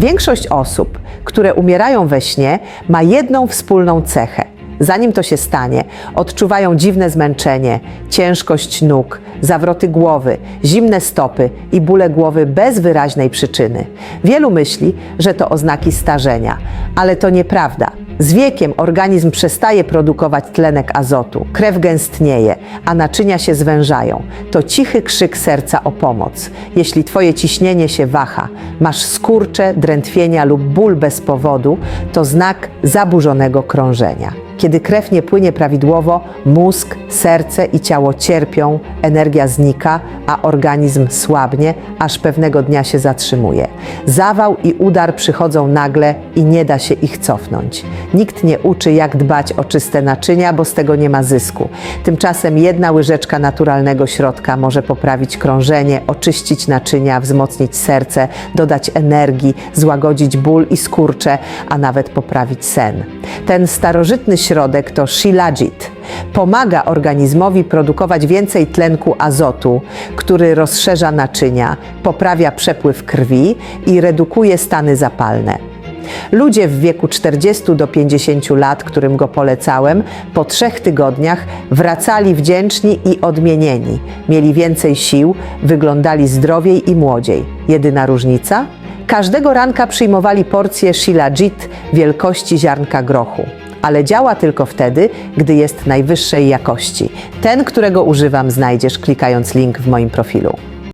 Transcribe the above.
Większość osób, które umierają we śnie, ma jedną wspólną cechę. Zanim to się stanie, odczuwają dziwne zmęczenie, ciężkość nóg, zawroty głowy, zimne stopy i bóle głowy bez wyraźnej przyczyny. Wielu myśli, że to oznaki starzenia, ale to nieprawda. Z wiekiem organizm przestaje produkować tlenek azotu, krew gęstnieje, a naczynia się zwężają. To cichy krzyk serca o pomoc. Jeśli twoje ciśnienie się waha, masz skurcze, drętwienia lub ból bez powodu, to znak zaburzonego krążenia. Kiedy krew nie płynie prawidłowo, mózg, serce i ciało cierpią, energia znika, a organizm słabnie, aż pewnego dnia się zatrzymuje. Zawał i udar przychodzą nagle i nie da się ich cofnąć. Nikt nie uczy, jak dbać o czyste naczynia, bo z tego nie ma zysku. Tymczasem jedna łyżeczka naturalnego środka może poprawić krążenie, oczyścić naczynia, wzmocnić serce, dodać energii, złagodzić ból i skurcze, a nawet poprawić sen. Ten starożytny środek to Shilajit. Pomaga organizmowi produkować więcej tlenku azotu, który rozszerza naczynia, poprawia przepływ krwi i redukuje stany zapalne. Ludzie w wieku 40 do 50 lat, którym go polecałem, po trzech tygodniach wracali wdzięczni i odmienieni. Mieli więcej sił, wyglądali zdrowiej i młodziej. Jedyna różnica? Każdego ranka przyjmowali porcję Shilajit wielkości ziarnka grochu. Ale działa tylko wtedy, gdy jest najwyższej jakości. Ten, którego używam, znajdziesz klikając link w moim profilu.